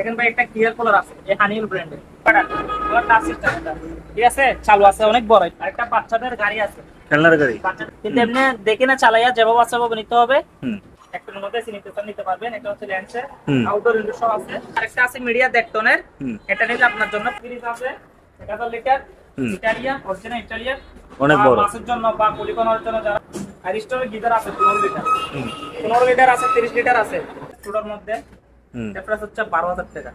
দেখেন ভাই একটা ক্লিয়ার কালার আছে এই হানিউল ব্র্যান্ডের টাচ সিস্টেম ঠিক আছে? চালু আছে অনেক বড়। আর একটা বাচ্চাদের গাড়ি আছে। খেলনার গাড়ি? কিন্তু এমনি দেখে না চালাইয়া যেভাবে বাচ্চা ভাবে নিতে হবে। হুম। মধ্যে সিনিটেশন নিতে পারবেন। এটা হচ্ছে ল্যান্সের আউটডোর ইনডোর সব আছে। আরেকটা আছে মিডিয়া দেড় টনের হুম। এটা নিলে আপনার জন্য ফ্রিজ আছে। এটা তো লিটার। ইটালিয়ান অরিজিনাল ইটালিয়ান অনেক বড়। মাছের জন্য বা পলিকনের জন্য যারা আর স্টোরের গিজার আছে পনেরো লিটার হুম। পনেরো লিটার আছে তিরিশ লিটার আছে। ছোটোর মধ্যে। প্রাইস হচ্ছে বারো হাজার টাকা।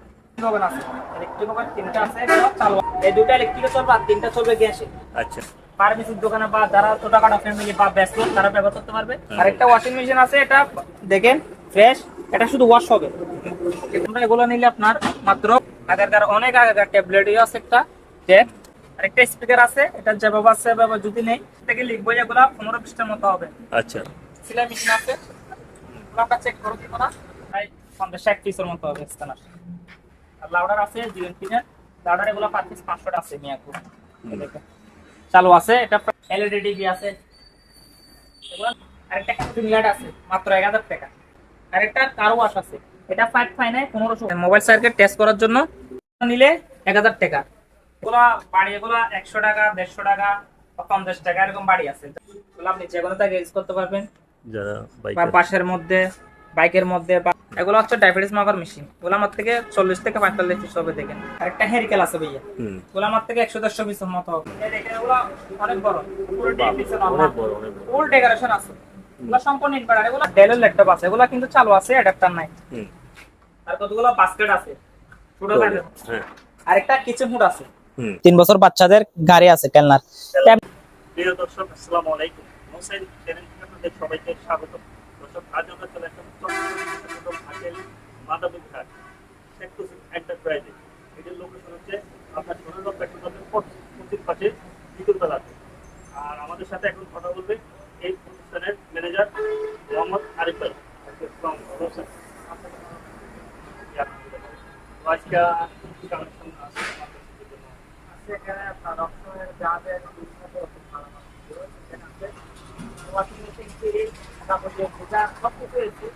ওভেন আছে। ইলেকট্রিক ওভেন তিনটা আছে চালু। এই দুটো ইলেকট্রিকে চলবে আর তিনটা চলবে গ্যাসে। আচ্ছা। ফার্মেসির দোকানে বা যারা ছোটখাটো ফ্যামিলি বা ব্যস্ত তারা ব্যবহার করতে পারবে। আর একটা ওয়াশিং মেশিন আছে এটা দেখেন ফ্রেশ এটা শুধু ওয়াশ হবে। তোমরা এগুলো নিলে আপনার মাত্র আগেরকার অনেক আগেকার ট্যাবলেট আছে একটা ট্যাব আর একটা স্পিকার আছে এটা যেভাবে আছে সেভাবে যদি নেই থেকে লিখব এগুলো পনেরো পৃষ্ঠার মতো হবে। আচ্ছা। সেলাই মেশিন আছে। চেক করো না প্রায় পঞ্চাশ ষাট পিসের মতো হবে আর লাউডার আছে পিনের লাউডার এগুলো পার পিস পাঁচশো আছে চালু আছে এটা এলইডি টিভি আছে। আরেকটা ক্যাপিং লাইট আছে মাত্র এক হাজার টাকা। আরেকটা কার ওয়াশ আছে এটা ফাইভ ফাইনে পনেরোশো। মোবাইল সার্কিট টেস্ট করার জন্য নিলে এক হাজার টাকা। এগুলো বাড়ি এগুলো একশো টাকা দেড়শো টাকা বা পঞ্চাশ টাকা এরকম বাড়ি আছে। আপনি যে কোনো জায়গায় ইউজ করতে পারবেন। যারা বাইক মধ্যে বাইকের মধ্যে বা এগুলো হচ্ছে ডায়াবেটিস মাপার মেশিন। এগুলো আমার থেকে চল্লিশ থেকে পঁয়তাল্লিশ পিস হবে দেখেন। আর একটা হেরিকেল আছে ভাইয়া। আমার থেকে একশো দেড়শো পিসের মতো হবে। অনেক বড়। ফুল ডেকোরেশন আছে। এগুলো সম্পূর্ণ ইনভার্টার এগুলো ডেলের ল্যাপটপ আছে। এগুলো কিন্তু চালু আছে অ্যাডাপ্টার নাই। আর কতগুলো বাস্কেট আছে? ছোট সাইজের হ্যাঁ। কিচেন হুড আছে। তিন বছর বাচ্চাদের গাড়ি আছে খেলনার প্রিয় দর্শক আসসালামু আলাইকুম। মোসাইল চ্যানেল থেকে আপনাদের সবাইকে স্বাগত। দর্শক আজ আমরা চলে আসলাম হাটেল মাদাবুল ঘাট শেখ হোসেন এন্টারপ্রাইজে এটার লোকেশন হচ্ছে আপনার সোনারগাঁও পেট্রোল পাম্পের পশ্চিম পাশে দ্বিতীয়তলাতে আর আমাদের সাথে এখন কথা বলবে এই প্রতিষ্ঠানের ম্যানেজার মোহাম্মদ আরিফ ভাই। আজকে কালেকশন আছে বিভিন্ন তারপর ভেজা সব কিছু এসে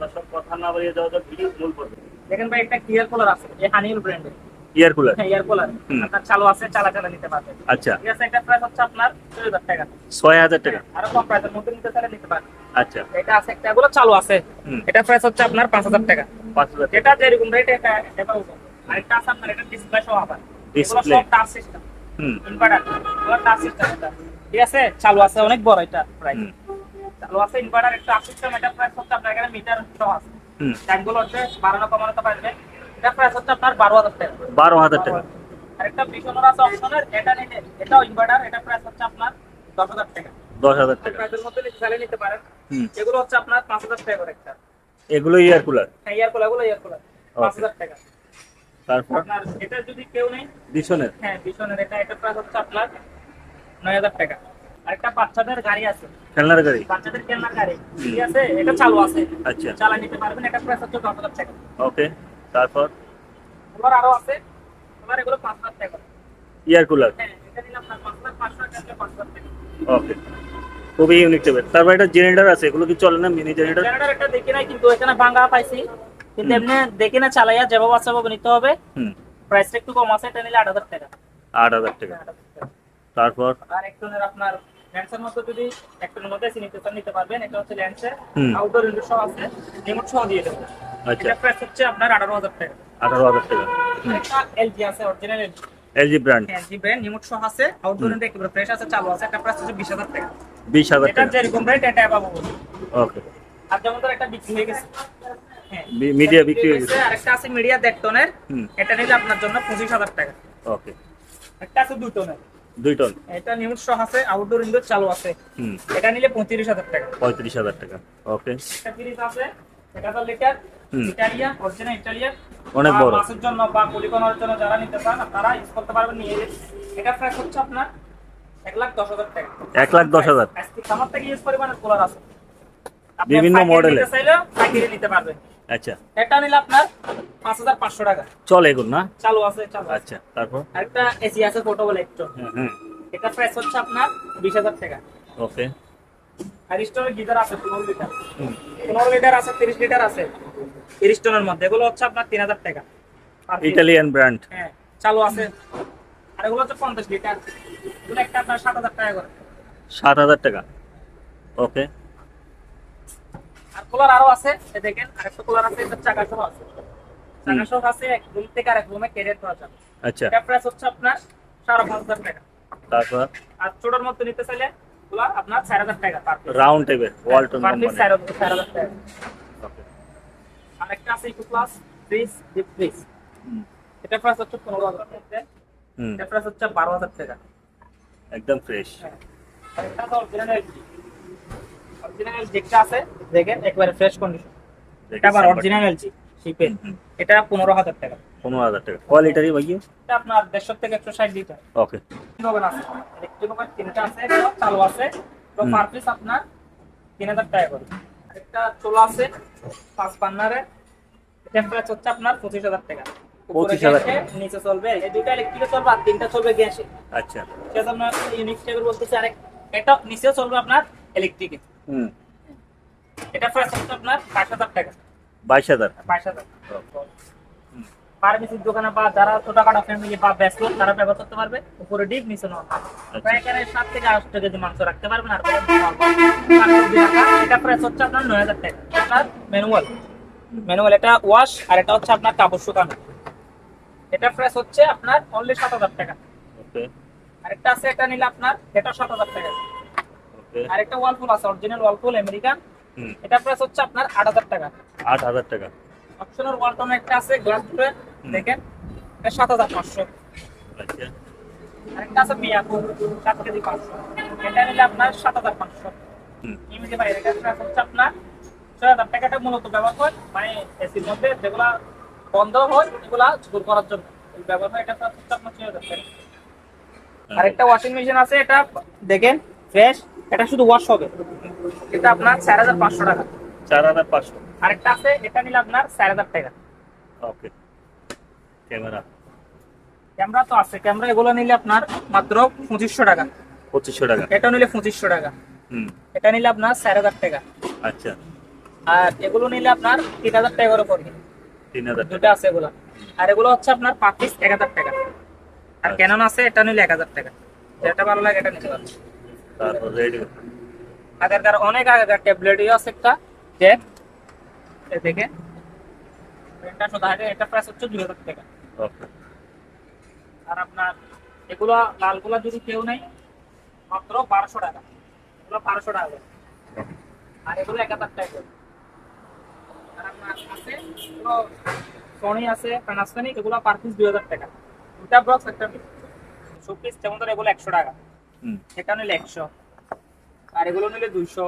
দর্শক কথা না বাড়িয়ে যাওয়া যাক ভিডিও মূল পর্বে দেখেন ভাই একটা ক্লিয়ার কুলার আছে এই হানিউল ব্র্যান্ডের ইয়ার কুলার হ্যাঁ এয়ার কুলার আপনার চালু আছে চালা চালা নিতে পারবেন। আচ্ছা। ঠিক আছে এটা প্রাইস হচ্ছে আপনার দুই হাজার টাকা। ছয় হাজার টাকা। আরও কম প্রাইসের মধ্যে নিতে চাইলে নিতে পারেন আচ্ছা। এটা আছে একটা এগুলো চালু আছে। এটা প্রাইস হচ্ছে আপনার পাঁচ হাজার টাকা। পাঁচ হাজার টাকা। এটা যেরকম রেট এটা এটা পাবো আরেকটা আছে আপনার এটা ডিসপ্লে সহ আবার। Display। সব টাচ সিস্টেম হুম। ইনভার্টার এগুলো টাচ সিস্টেম এটা ঠিক আছে? চালু আছে অনেক বড় এটা প্রাইস চালু আছে ইনভার্টার একটা সিস্টেম এটা প্রাইস হচ্ছে আপনার এখানে মিটার সহ আছে। ট্যাঙ্কগুলো হচ্ছে বাড়ানো কমানো তো পারবে। এটা প্রাইস হচ্ছে আপনার বারো হাজার টাকা। বারো হাজার টাকা। আরেকটা পিছনের আছে অপশনের এটা নিলে এটাও ইনভার্টার এটা প্রাইস হচ্ছে আপনার দশ হাজার টাকা। দশ হাজার টাকা। প্রাইসের মধ্যে নিতে চাইলে নিতে পারেন। এগুলো হচ্ছে আপনার পাঁচ হাজার টাকা করে একটা। এগুলো ইয়ার কুলার হ্যাঁ ইয়ার কোলা এগুলো ইয়ার কোলা পাঁচ হাজার টাকা। তারপর? আপনার এটা যদি কেউ নেই বিছনের? হ্যাঁ পিছনের এটা এটা প্রাইস হচ্ছে আপনার নয় হাজার টাকা। আরেকটা বাচ্চাদের গাড়ি আছে। খেলনার গাড়ি? বাচ্চাদের কেনার গাড়ি। ঠিক আছে? এটা চালু আছে। আচ্ছা। চালা নিতে পারবেন এটা প্রাইস হচ্ছে দশ হাজার টাকা। ওকে তারপর? এবার আরও আছে। এবার এগুলো পাঁচ হাজার টাকা। Air cooler? হ্যাঁ এটা নিলে আপনার পাঁচ হাজার পাঁচশো টাকা পাঁচ হাজার টাকা। ওকে খুবই ইউনিক টাইপের তারপর একটা জেনারেটর আছে এগুলো কি চলে না মিনি জেনারেটর? জেনারেটর একটা দেখি নাই কিন্তু এখানে ভাঙা পাইছি। কিন্তু এমনি দেখি না চালাইয়া যেভাবে আছে নিতে হবে। হুম। প্রাইসটা একটু কম আছে এটা নিলে আট হাজার টাকা। আট হাজার টাকা। তারপর? আর একটনের আপনার ল্যান্সের মধ্যে যদি একটনের মধ্যে সিনিটেশন নিতে পারবেন। এটা হচ্ছে ল্যান্সের আউটডোর ইনডোর সহ আছে। রিমোট সহ দিয়ে দেবো। আচ্ছা। এটা প্রাইস হচ্ছে আপনার আঠারো হাজার টাকা। আঠারো হাজার টাকা। একটা এলজি আছে original LG LG brand LG brand remote সহ আছে। আউটডোর ইনডোর একেবারে ফ্রেশ আছে চালু আছে। একটা প্রাইস হচ্ছে বিশ হাজার টাকা। বিশ হাজার এটা যেরকম রেট এটা পাবো ওকে আর যেমন ধর একটা বিক্রি হয়ে গেছে। হ্যাঁ। মিডিয়া বিক্রি হয়ে গেছে। আর একটা আছে মিডিয়া দেড় টনের এটা নিলে আপনার জন্য পঁচিশ হাজার টাকা। ওকে একটা আছে দুই টনের দুই টন? এটা নিউজ সহ আছে আউটডোর ইনডোর চালু আছে। হুম। এটা নিলে পঁয়ত্রিশ হাজার টাকা। পঁয়ত্রিশ হাজার টাকা ওকে। একটা ফ্রিজ আছে এটা তো লিটার ইটালিয়ান অরিজিনাল ইটালিয়ান। অনেক বড়। মাছের জন্য বা পলিকনের জন্য যারা নিতে চান তারা ইউজ করতে পারবেন নিয়ে। এটা প্রাইস হচ্ছে আপনার এক লাখ দশ হাজার টাকা। এক লাখ দশ হাজার। আমার থেকে ইউজ পরিমাণের কুলার আছে। বিভিন্ন। নিতে চাইলে নিতে পারবেন। আচ্ছা। এটা নিলে আপনার পাঁচ হাজার পাঁচশো টাকা। চলে এগুলো না? চালু আছে চালু আচ্ছা তারপর? আরেকটা এসি আছে পোর্টেবল ইলেকট্রন হুম এটা প্রাইস হচ্ছে আপনার বিশ হাজার টাকা। ওকে। অ্যারিস্টনের গিজার আছে পনেরো লিটার। হুম। পনেরো লিটার আছে তিরিশ লিটার আছে। অ্যারিস্টনের মধ্যে এগুলো হচ্ছে আপনার তিন হাজার টাকা। Per piece। ইটালিয়ান ব্র্যান্ড হ্যাঁ চালু আছে। আর এগুলো হচ্ছে পঞ্চাশ লিটার। এগুলো একটা আপনার সাত হাজার টাকা করে। সাত হাজার টাকা। ওকে। কুলার আরও আছে দেখেন আরেকটা কুলার আছে এটা চাকা সহ আছে। চাকা সহ আছে এক রুম থেকে আরেক রুমে ক্যারিয়ার করা যাবে। আচ্ছা। এটা প্রাইস হচ্ছে আপনার সাড়ে পাঁচ হাজার টাকা। তারপর? আর ছোটোর মধ্যে নিতে চাইলে এগুলো আপনার চার হাজার টাকা রাউন্ড টাইপের ওয়ালটন পার পিস কোম্পানি চার হাজার টাকা। আরেকটা আছে eco plus fridge deep fridge এটা প্রাইস হচ্ছে পনেরো হাজার টাকা হুম। এটা প্রাইস হচ্ছে বারো হাজার টাকা। একদম ফ্রেশ হ্যাঁ। আরেকটা তো অরিজিনাল অরিজিনাল যেটা আছে দেখেন একবারে ফ্রেশ কন্ডিশন এটা আবার অরিজিনাল শিপে এটা পনেরো হাজার টাকা। পনেরো হাজার টাকা। কোয়ালিটারি ভাইয়া? এটা আপনার দেড়শো থেকে একশো ষাট লিটার ওকে ওভেন আছে। ইলেকট্রিক ওভেন তিনটা আছে চালু আছে। তো পার পিস আপনার তিন হাজার টাকা করে। একটা চোলা আছে পাঁচ পান্নারে হচ্ছে আপনার পঁচিশ হাজার টাকা। 25,000 নিচে চলবে। এই দুইটা ইলেকট্রিকে চলবে আর তিনটা চলবে গ্যাসে। আচ্ছা। সেজন্য ইউনিক টাইপের বলতেছি আরেক এটা নিচেও চলবে আপনার ইলেকট্রিকে হুম। এটা প্রাইস হচ্ছে আপনার বাইশ হাজার টাকা। বাইশ হাজার। বাইশ হাজার। হুম। ফার্মেসির দোকানে বা যারা ছোটখাটো ফ্যামিলি বা ব্যস্ত তারা ব্যবহার করতে পারবে। উপরে ডিপ নিচে নয় প্রায় এখানে সাত থেকে আট কেজি মাংস রাখতে পারবেন আর এটা প্রাইস হচ্ছে আপনার নয় হাজার টাকা। আপনার ম্যানুয়াল ম্যানুয়াল এটা ওয়াশ আর এটা হচ্ছে আপনার কাপড় শুকানো। এটা প্রাইস হচ্ছে আপনার অনলি সাত হাজার টাকা। ওকে আরেকটা আছে এটা নিলে আপনার এটা সাত হাজার টাকা। ওকে আরেকটা ওয়ালপুল আছে অরিজিনাল ওয়ালপুল আমেরিকান এটা প্রাইস হচ্ছে আপনার আট হাজার টাকা। আট হাজার টাকা। অপশনাল ওয়ালটন একটা আছে গ্লাস ডোরে দেখেন এটা সাত হাজার পাঁচশো। আচ্ছা। আরেকটা আছে মিয়াকো সাত কেজি পাঁচশো। এটা নিলে আপনার সাত হাজার পাঁচশো। হুম। ইমিডিয়েট বাইরে এটা প্রাইস হচ্ছে আপনার ছয় হাজার টাকাটা মূলত ব্যবহার হয় মানে এসির মধ্যে যেগুলা বন্ধ হয় এগুলা দূর করার জন্য। ব্যবহার হয় এটা প্রাইস হচ্ছে আপনার ছয় হাজার টাকা। আরেকটা ওয়াশিং মেশিন আছে এটা দেখেন ফ্রেশ এটা শুধু ওয়াশ হবে। এটা আপনার চার হাজার পাঁচশো টাকা। চার হাজার পাঁচশো। আরেকটা আছে এটা নিলে আপনার চার হাজার টাকা। ওকে। ক্যামেরা। ক্যামেরা তো আছে ক্যামেরা এগুলো নিলে আপনার মাত্র পঁচিশশো টাকা। পঁচিশশো টাকা। এটা নিলে পঁচিশশো টাকা। হুম। এটা নিলে আপনার চার হাজার টাকা। আচ্ছা। আর এগুলো নিলে আপনার তিন হাজার টাকা করে পড়বে তিন হাজার দুটো আছে এগুলো। আর এগুলো হচ্ছে আপনার পার পিস এক হাজার টাকা। আর আচ্ছা। ক্যানন আছে এটা নিলে এক হাজার টাকা। যেটা ভালো লাগে এটা নিতে পারবে তারপর রেডিও আগেরকার অনেক আগেকার ট্যাবলেটই আছে একটা এ দেখে এটা শুধু আগে এটা প্রাইস হচ্ছে দুই হাজার টাকা। আর আপনার এগুলো লালগুলা যদি কেউ নেই মাত্র বারোশো টাকা। এগুলো বারোশো টাকা আর এগুলো এক হাজার টাকা আর আপনার আছে এগুলো সনি আছে প্যানাসোনিক এগুলো পার পিস দুই হাজার টাকা। দুটা বক্স একটা সব পিস যেমন ধরো এগুলো একশো টাকা। হুম। এটা নিলে একশো। আর এগুলো নিলে দুইশো।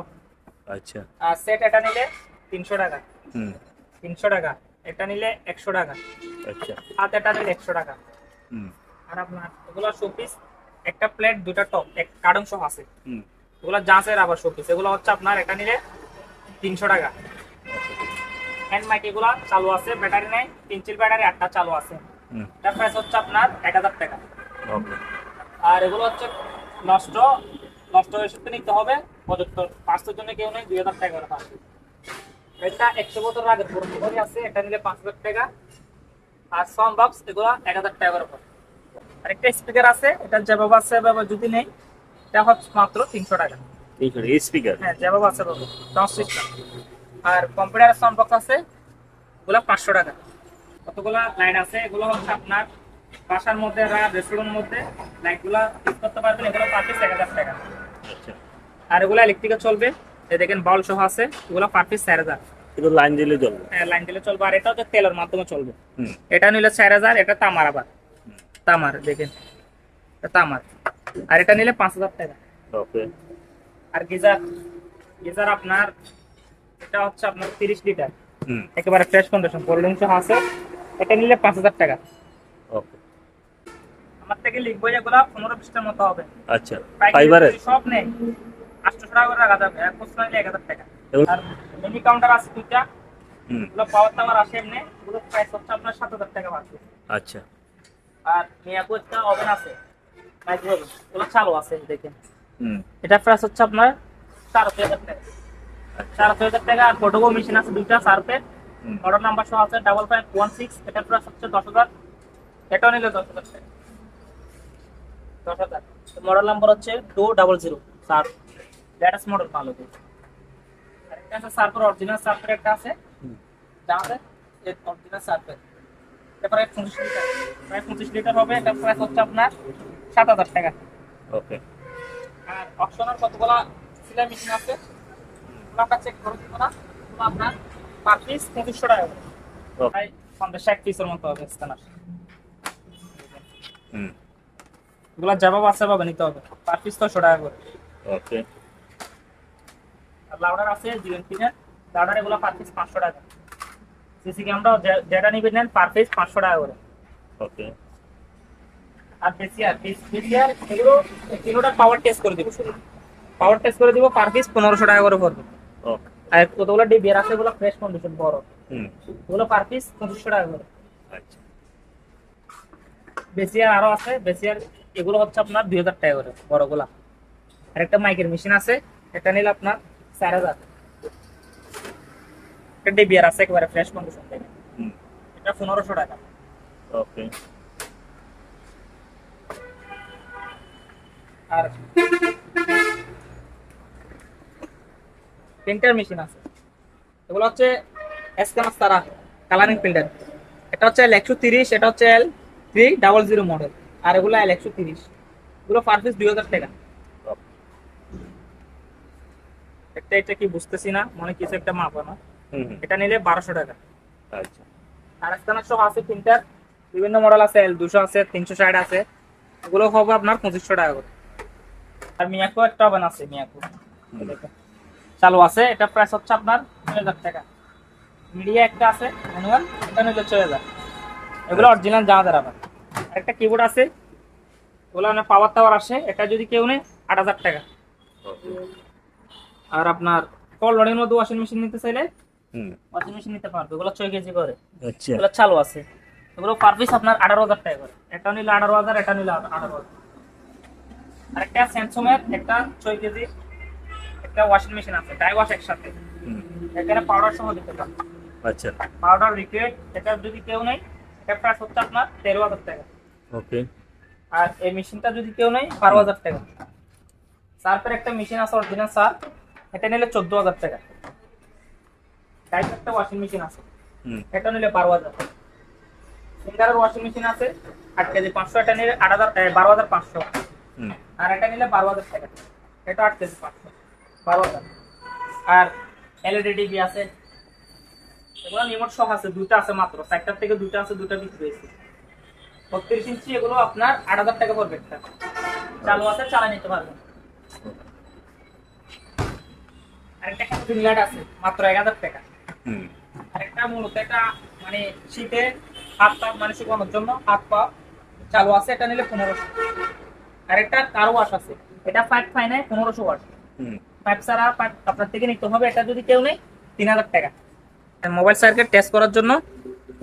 আচ্ছা। আর সেট এটা নিলে তিনশো টাকা। হুম। তিনশো টাকা। এটা নিলে একশো টাকা। আচ্ছা। হাত এটা নিলে একশো টাকা। হুম। আর আপনার এগুলো শোপিস একটা প্লেট দুটা টপ এক কার্টন সহ আছে। হুম। এগুলো জাঁচের আবার শোপিস এগুলো হচ্ছে আপনার এটা নিলে তিনশো টাকা। হ্যান্ড মাইক এগুলো চালু আছে ব্যাটারি নেই তিন চিল ব্যাটারি আটটা চালু আছে। এটা প্রাইস হচ্ছে আপনার এক হাজার টাকা। আর এগুলো হচ্ছে নষ্ট নষ্ট হয়ে সত্যি নিতে হবে। প্রযুক্ত পাঁচশোর জন্য কেউ নেই দুই হাজার টাকা করে পাঁচশো এটা একশো বছর আগে পুরনো ঘড়ি আছে এটা নিলে পাঁচ হাজার টাকা। আর সাউন্ড বক্স এগুলো এক হাজার টাকা করে পড়ে। আর একটা স্পিকার আছে এটা যেভাবে আছে এভাবে যদি নেই এটা হচ্ছে মাত্র তিনশো টাকা। স্পিকার হ্যাঁ যেভাবে আছে বাবু সাউন্ড সিস্টেম আর কম্পিউটার সাউন্ড বক্স আছে এগুলো পাঁচশো টাকা। কতগুলা লাইন আছে এগুলো হচ্ছে আপনার বাসার মধ্যে রেস্টুরেন্টের মধ্যে লাইটগুলো ইউজ করতে পারবেন এগুলো পার পিস এক হাজার টাকা। আচ্ছা। আর এগুলো ইলেকট্রিকে চলবে এই দেখেন বল সহ আছে এগুলো পার পিস চার হাজার। কিন্তু লাইন দিলে চলবে? লাইন দিলে চলবে আর এটা হচ্ছে তেলের মাধ্যমে চলবে। এটা নিলে চার হাজার এটা তামার আবার। তামার দেখেন। তামার। আর এটা নিলে পাঁচ হাজার টাকা। ওকে। আর গিজার গিজার আপনার এটা হচ্ছে আপনার তিরিশ লিটার। হুম। একেবারে ফ্রেশ কন্ডিশন কোল্ড সহ আছে। এটা নিলে পাঁচ হাজার টাকা। আমার থেকে লিখব যেগুলো পনেরো পিসটার মতো হবে। আচ্ছা ফাইবারের সব নেই আটশো টাকা করে রাখা যাবে এক বছর এক হাজার টাকা। আর মিনি কাউন্টার আছে দুইটা এগুলো পাওয়ার টাওয়ার আসে এমনি এগুলো প্রাইস হচ্ছে আপনার সাত হাজার টাকা পাচ্ছে আচ্ছা। আর মিয়াকো একটা ওভেন আছে মাইক্রোওয়েভ ওগুলো চালু আছে দেখেন। হুম। এটা প্রাইস হচ্ছে আপনার সাড়ে ছয় হাজার টাকা। সাড়ে ছয় হাজার টাকা আর ফটোকো মেশিন আছে দুইটা সার্ফের হুম। অর্ডার নাম্বার সহ আছে ডাবল ফাইভ ওয়ান সিক্স এটার প্রাইস হচ্ছে দশ হাজার। এটাও নিলে দশ হাজার টাকা। দশ হাজার মডেল নাম্বার হচ্ছে টু ডাবল জিরো সার্ফ লেটেস্ট মডেল ভালো আরেকটা আছে সার্ফের অরিজিনাল সার্ফের একটা আছে। আমাদের অরিজিনাল সার্ফের প্রায় পঁচিশ লিটার। প্রায় পঁচিশ লিটার হবে। এটা প্রাইস হচ্ছে আপনার সাত হাজার টাকা। ওকে। আর অপশনাল কতগুলা সিলাই মেশিন আছে? ওগুলো চেক করে দিব না আপনার পার পিস পঁচিশশো টাকা ওকে। প্রায় পঞ্চাশ ষাট পিসের মতো হবে স্ক্যানার হুম। এগুলো যাবা বাচ্চা পাবে নিতে হবে। পার পিস ছশো টাকা করে। ওকে। আর লাউডার আছে জিএন পিনের লাউডার এগুলো পার পিস পাঁচশো টাকা। সিসি ক্যামেরা যেটা নিবেন নেন পার পিস পাঁচশো টাকা করে। ওকে। আর বেসিয়ার বেসিয়ার এগুলো তিনোটা পাওয়ার টেস্ট করে দিব। শুধু পাওয়ার টেস্ট করে দিব পার পিস পনেরোশো টাকা করে পড়বে। ওকে। আর কতগুলো ডিবিয়ার আছে এগুলো ফ্রেশ কন্ডিশন বড়। হুম। ওগুলো পার পিস পঁচিশশো টাকা করে। আচ্ছা। বেসিয়ার আরও আছে বেসিয়ার এগুলো হচ্ছে আপনার দুই হাজার টাকা করে বড়গুলা আর একটা মাইকের মেশিন আছে এটা নিলে আপনার চার হাজার। একটা ডিবিয়ার আছে একেবারে ফ্রেশ কন্ডিশন থেকে। এটা পনেরোশো টাকা। ওকে আর প্রিন্টার মেশিন আছে। এগুলো হচ্ছে এসকামাস তারা কালারিং প্রিন্টার এটা হচ্ছে এল একশো তিরিশ এটা হচ্ছে L three double zero model আর এগুলো এল একশো তিরিশ। এগুলো পার পিস দুই হাজার টাকা। একটা এটা কি বুঝতেছি না মনে কিছু একটা মাপা না হুম হুম। এটা নিলে বারোশো টাকা। আচ্ছা। আর স্ক্যানার সহ আছে প্রিন্টার বিভিন্ন মডেল আছে এল দুশো আছে তিনশো ষাট আছে। এগুলো হবে আপনার পঁচিশশো টাকা করে। আর মিয়াকো একটা ওভেন আছে মিয়াকো। চালু আছে এটা প্রাইস হচ্ছে আপনার তিন হাজার টাকা। মিডিয়া একটা আছে ম্যানুয়াল এটা নিলে ছয় হাজার। এগুলো অরিজিনাল জামাদের আবার। একটা কিবোর্ড আছে ওগুলো পাওয়ার টাওয়ার আসে এটা যদি কেউ নেই আট হাজার টাকা। আর আপনার কল লোডের মধ্যে ওয়াশিং মেশিন নিতে চাইলে হুম। ওয়াশিং মেশিন নিতে পারবে ওগুলো ছয় কেজি করে। আচ্ছা। এগুলো চালু আছে। এগুলো পার পিস আপনার আঠারো হাজার টাকা করে। এটা নিলে আঠারো হাজার এটা নিলে আঠারো হাজার। আর একটা স্যামসুংয়ের একটা ছয় কেজি একটা ওয়াশিং মেশিন আছে ড্রাই ওয়াশ একসাথে। হুম। এখানে পাউডার সহ দিতে পারবে। আচ্ছা। পাউডার লিকুইড এটা যদি কেউ নেই এটা প্রাইস হচ্ছে আপনার তেরো হাজার টাকা। ওকে। আর এই মেশিনটা যদি কেউ নেই বারো হাজার টাকা। সার্ফের একটা মেশিন আছে অরিজিনাল সার্ফ। এটা নিলে চোদ্দ হাজার টাকা। টাইপ একটা ওয়াশিং মেশিন আছে এটা নিলে বারো হাজার। সিঙ্গারের ওয়াশিং মেশিন আছে আট কেজি পাঁচশো। এটা নিলে আট হাজার বারো হাজার পাঁচশো। আর এটা নিলে বারো হাজার টাকা। এটা আট কেজি পাঁচশো। বারো হাজার। আর এলইডি টিভি আছে। এগুলো রিমোট সহ আছে দুটো আছে মাত্র। চারটার থেকে দুটো আছে দুটো বিক্রি হয়েছে। বত্রিশ ইঞ্চি এগুলো আপনার আট হাজার টাকা পড়বে। চালু আছে চালাই নিতে পারবেন। আরেকটা ক্যাম্পিং লাইট আছে মাত্র এক হাজার টাকা। আরেকটা মূলত এটা মানে শীতে হাত পা মানে শুকানোর জন্য হাত পা চালু আছে এটা নিলে পনেরোশো। আরেকটা কারও ওয়াশ আছে এটা পনেরোশো পাইপ ছাড়া পাইপ আপনার থেকে নিতে হবে এটা যদি কেউ নেই তিন হাজার টাকা। মোবাইল সার্কিট টেস্ট করার জন্য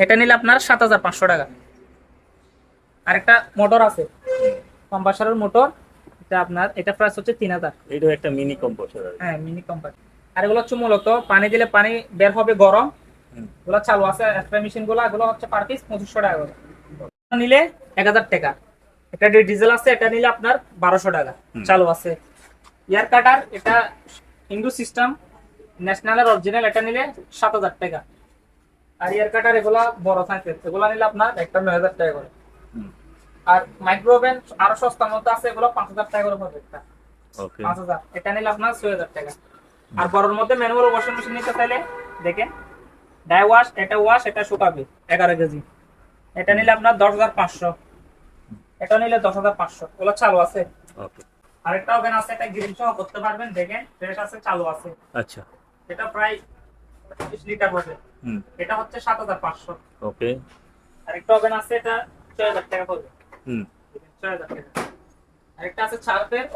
এটা নিলে আপনার সাত হাজার পাঁচশো টাকা। আরেকটা মোটর আছে। কম্পাসারের মোটর এটা আপনার এটা প্রাইস হচ্ছে তিন হাজার। এটা একটা মিনি কম্পোসার হ্যাঁ মিনি কোম্পানি আর এগুলো হচ্ছে মূলত পানি দিলে পানি বের হবে গরম। এগুলো চালু আছে স্প্রে মেশিনগুলো এগুলো হচ্ছে পার পিস পঁচিশশো টাকা করে। নিলে এক হাজার টাকা। এটা ডিজেল আছে এটা নিলে আপনার বারোশো টাকা। চালু আছে। ইয়ার কাটার এটা হিন্দু সিস্টেম ন্যাশনালের অরিজিনাল এটা নিলে সাত হাজার টাকা। আর ইয়ার কাটার এগুলা বড় সাইজের। এগুলো নিলে আপনার একটা নয় হাজার টাকা করে। আর মাইক্রোওভেন আরও সস্তার মধ্যে আছে এগুলো পাঁচ হাজার টাকা করে পড়বে একটা। ওকে পাঁচ হাজার। এটা নিলে আপনার ছয় হাজার টাকা। আর বড়োর মধ্যে ম্যানুয়াল ওয়াশিং মেশিন নিতে চাইলে দেখেন ডাই ওয়াশ এটা ওয়াশ এটা শুকাবে এগারো কেজি। এটা নিলে আপনার দশ হাজার পাঁচশো। এটা নিলে দশ হাজার পাঁচশো। ওগুলো চালু আছে। ওকে আরেকটা ওভেন আছে এটা গ্রিল সহ করতে পারবেন দেখেন ফ্রেশ আছে চালু আছে। আচ্ছা। এটা প্রায় পঁচিশ লিটার হবে। এটা হচ্ছে সাত হাজার পাঁচশো। ওকে আরেকটা ওভেন আছে এটা ছয় হাজার টাকা পড়বে। হুম। আরেকটা আছে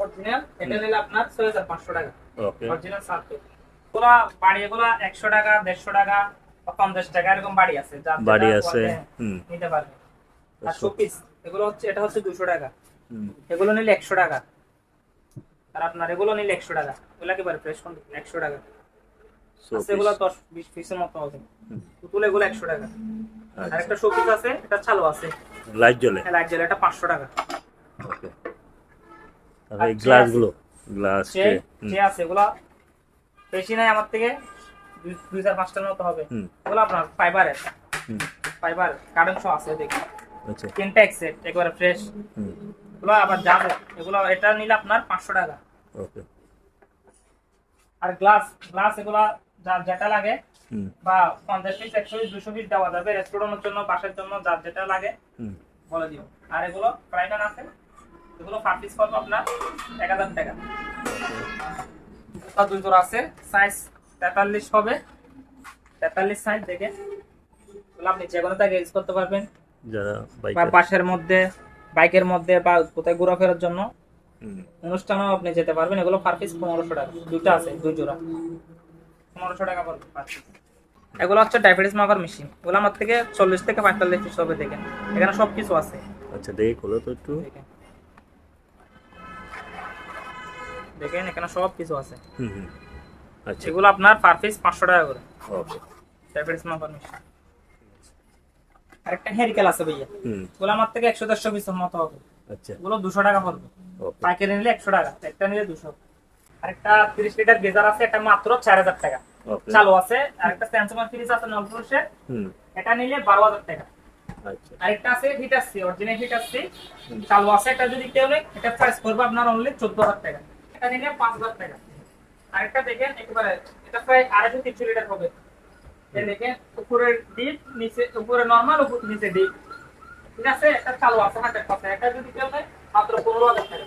অরিজিনাল এটা নিলে আপনার ছয় হাজার পাঁচশো টাকা। অরিজিনাল এগুলা বাড়ি এগুলা একশো টাকা দেড়শো টাকা পঞ্চাশ টাকা এরকম বাড়ি আছে। বাড়ি আছে। নিতে পারবে। আর শোপিস এগুলো হচ্ছে এটা হচ্ছে দুশো টাকা। হুম। এগুলো নিলে একশো টাকা। আর আপনার এগুলো নিলে একশো টাকা। এগুলো একেবারে ফ্রেশ কন্ডিশন একশো টাকা। দশ বিশ পিসের মতো হবে। পুতুল এগুলো একশো টাকা। আর আচ্ছা। একটা শোপিস আছে এটা চালু আছে। লাইট জ্বলে লাইট জ্বলে এটা পাঁচশো টাকা। ওকে। তারপরে এই গ্লাসগুলো গ্লাস যে আছে এগুলো বেশি নাই আমার থেকে দুই- চার পাঁচটার মতো হবে। এগুলো আপনার ফাইবারের হুম। ফাইবার কারেন্ট শো আছে দেখি। আচ্ছা। তিনটা এক্সেট একেবারে ফ্রেশ এগুলো আবার যাবে। এগুলো এটা নিলে আপনার পাঁচশো টাকা। ওকে। আর গ্লাস গ্লাস এগুলা যার যেটা লাগে। বা পঞ্চাশ পিস একশো পিস দুশো পিস দেওয়া যাবে রেস্টুরেন্টের জন্য বাসের জন্য যার যেটা লাগে। বলে দিও। আর এগুলো প্রাইমার আছে। এগুলো পার পিস পড়বে আপনার? এক হাজার টাকা। জুতা দুই জোড়া আছে। সাইজ তেতাল্লিশ হবে। তেতাল্লিশ সাইজ দেখে আপনি যে কোনো তাকে ইউজ করতে পারবেন। বা বাসের মধ্যে বাইকের মধ্যে বা কোথায় ঘোরাফেরার জন্য অনুষ্ঠানেও আপনি যেতে পারবেন। এগুলো পার পিস পনেরোশো টাকা। দুইটা আছে দুই জোড়া। পনেরোশো টাকা পড়বে per এগুলো হচ্ছে ডায়াবেটিস মাপার মেশিন। এগুলো আমার থেকে চল্লিশ থেকে পঁয়তাল্লিশ পিস হবে দেখেন এখানে সব কিছু আছে। আচ্ছা দেখি খোলো তো একটু। দেখেন। এখানে সব কিছু আছে। হুম আচ্ছা। এগুলো আপনার পার পিস পাঁচশো টাকা করে। ওকে। ডায়াবেটিস মাপার মেশিন। আরেকটা হেরিকেল আছে ভাইয়া। হুম। এগুলো আমার থেকে একশো দেড়শো পিসের মতো হবে। আচ্ছা। এগুলো দুশো টাকা পড়বে। পাইকারি নিলে একশো টাকা একটা নিলে দুশো। আরেকটা তিরিশ লিটার গেজার আছে এটা মাত্র চার হাজার টাকা। চালু আছে। আরেকটা স্যামসাং ফ্রিজ আছে নলপুরুষের এটা নিলে বারো হাজার টাকা। আচ্ছা। আরেকটা আছে হিটার সি অরিজিনাল হিটার সি চালু আছে। এটা যদি কেউ নেই এটা প্রাইস করবে আপনার অনলি চোদ্দ হাজার টাকা। এটা নিলে পাঁচ হাজার টাকা। আরেকটা দেখেন একেবারে এটা প্রায় আড়াইশো তিনশো লিটার হবে। দেখেন উপরের ডিপ নিচে উপরে নর্মাল উপর নিচে ডিপ ঠিক আছে? এটা চালু আছে হান্ড্রেড পার্সেন্ট। এটা যদি কেউ নেই মাত্র পনেরো হাজার টাকা।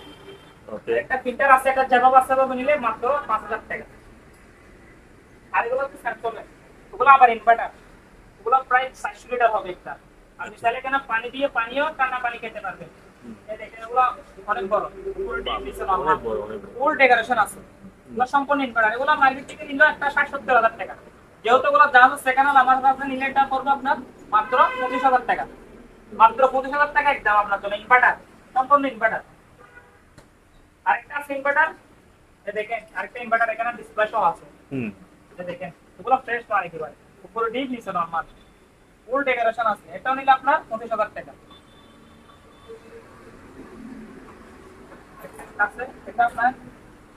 ওকে একটা প্রিন্টার আছে একটা জামা বাচ্চা নিলে মাত্র পাঁচ হাজার টাকা। আর এগুলো হচ্ছে স্যামসং ওগুলো আবার ইনভার্টার ওগুলো প্রায় চারশো লিটার হবে একটা। আপনি চাইলে কেন পানি দিয়ে পানিও ঠান্ডা পানি খেতে পারবেন অনেক বড়। ফুল ডেকোরেশন আছে। এগুলো সম্পূর্ণ ইনভার্টার এগুলো মার্কেট থেকে নিলে একটা ষাট সত্তর হাজার টাকা। যেহেতু ওগুলো সেকেন্ড হ্যান্ড আমার কাছে নিলে এটা পড়বে আপনার মাত্র পঁচিশ হাজার টাকা। মাত্র পঁচিশ হাজার টাকা একদম আপনার জন্য ইনভার্টার সম্পূর্ণ ইনভার্টার আরেকটা আছে ইনভার্টার দেখেন আরেকটা ইনভার্টার এখানে ডিসপ্লে সহ আছে। দেখেন এগুলো ফ্রেশ মাল একেবারে উপরে ডিপ নিচে নরমাল ফুল ডেকোরেশন আছে। এটাও নিলে আপনার পঁচিশ হাজার টাকা। আছে এটা আপনার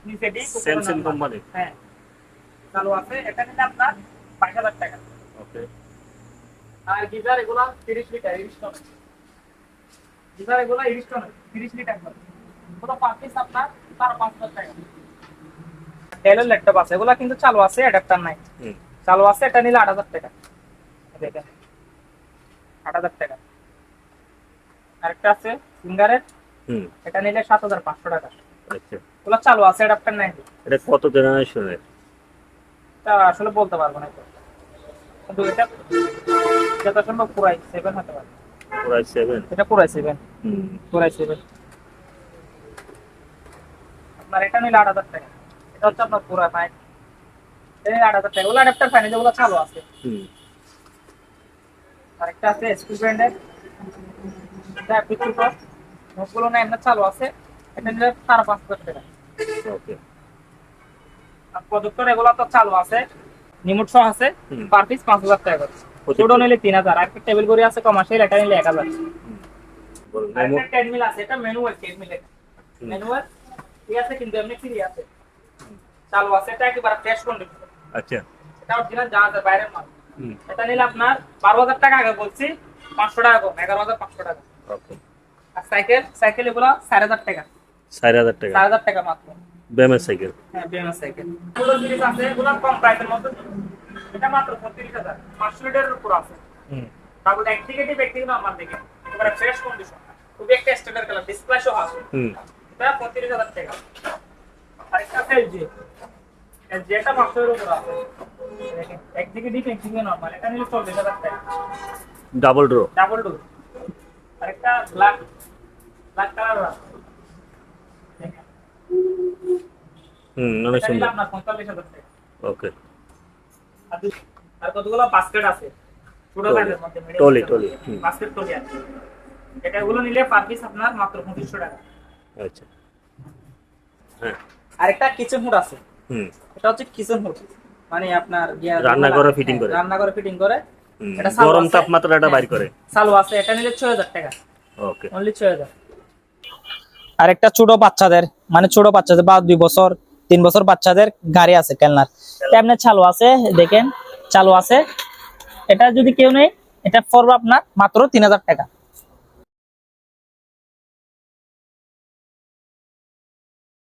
নিচে ডিপ স্যামসাং কোম্পানি হ্যাঁ। চালু আছে এটা নিলে আপনার বাইশ হাজার টাকা। ওকে আর গিজার এগুলো তিরিশ লিটার ইরিস্টন গিজার এগুলো ইরিস্টন তিরিশ লিটার করে। পুরো পাঁচ পিস আপনার তার পাঁচ হাজার টাকা। ডেলের ল্যাপটপ আছে। এগুলো কিন্তু চালু আছে অ্যাডাপ্টার নাই। হুম। চালু আছে এটা নিলে আট হাজার টাকা। দেখেন। আট হাজার টাকা। আরেকটা আছে ফিঙ্গারের হুম। এটা নিলে সাত হাজার পাঁচশো টাকা। আচ্ছা। এগুলো চালু আছে অ্যাডাপ্টার নাই। এটা কত জেনারেশনের এটা আসলে বলতে পারব না। তো। কিন্তু এটা যত সম্ভব পুরাই সেভেন হতে পারে। প্রায় সেভেন এটা পুরাই সেভেন হুম। পুরাই সেভেন আপনার এটা নিলে আট হাজার টাকা। এটা হচ্ছে আপনার পুরা ফাইন আট হাজার টাকা। ওগুলো অ্যাডাপ্টার ফাইন যেগুলো চালু আছে। আরেকটা আছে স্কুল ব্র্যান্ডের এটা নোটগুলো না এমনি চালু আছে। এটা নিলে সাড়ে পাঁচ হাজার টাকা। ওকে। আর প্রজেক্টর এগুলো তো চালু আছে। রিমোট সহ আছে। পার পিস পাঁচ হাজার টাকা করে। ছোট নিলে তিন হাজার। আর টেবিল করে আছে কমার্শিয়াল এটা নিলে এক হাজার। বলুন আর মেমো একটা টেন মিল আছে। এটা ম্যানুয়াল টেন মিল হুম। ম্যানুয়াল ঠিক আছে কিন্তু এমনি ফ্রি আছে। চালু আছে এটা একেবারে ফ্রেশ কন্ডিশন আচ্ছা। এটা অরিজিনাল যা আছে বাইরের মাল। এটা নিলে আপনার বারো হাজার টাকা আগে বলছি পাঁচশো টাকা কম এগারো হাজার পাঁচশো টাকা। আর সাইকেল সাইকেল এগুলো চার হাজার টাকা। চার হাজার টাকা। চার হাজার টাকা মাত্র। সাইকেল। হ্যাঁ বিএমএস সাইকেল। এগুলো জিনিস আছে এগুলো কম প্রাইসের মধ্যে। এটা মাত্র পঁয়ত্রিশ হাজার। পাঁচশো লিটারের উপর আছে। তারপর একদিকে ব্যক্তিগত আমার একেবারে ফ্রেশ কন্ডিশন খুবই একটা স্ট্যান্ডার্ড কালার ডিসপ্লে সহ আছে। এটা পঁয়ত্রিশ হাজার টাকা। এটা পাঁচশোর উপর আছে একদিকে ডিপ একদিকে নর্মাল এটা নিলে চল্লিশ হাজার ডাবল ড্র ডাবল ডোর আর একটা ব্ল্যাক ব্ল্যাক কালার আছে। হুম অনেক সুন্দর আপনার টাকা ওকে আর কতগুলো বাস্কেট আছে ছোট সাইজের মধ্যে। টলি, টলি, বাস্কেট টলি আছে। এটা এগুলো নিলে পার পিস আপনার মাত্র পঁচিশশো টাকা। আচ্ছা। হ্যাঁ। আরেকটা কিচেন হুড আছে। হুম। এটা হচ্ছে কিচেন হুড মানে আপনার রান্নাঘরে fitting করে। রান্নাঘরে ফিটিং করে। এটা গরম। তাপমাত্রাটা বাইর করে। চালু আছে এটা নিলে ছয় হাজার টাকা। ওকে। অনলি ছয় হাজার। আর একটা ছোট বাচ্চাদের মানে ছোট বাচ্চাদের বা দুই বছর তিন বছর বাচ্চাদের গাড়ি আছে কেলনার। তেমনি চালু আছে দেখেন চালু আছে। এটা যদি কেউ নেই এটা পড়বে আপনার মাত্র তিন হাজার টাকা।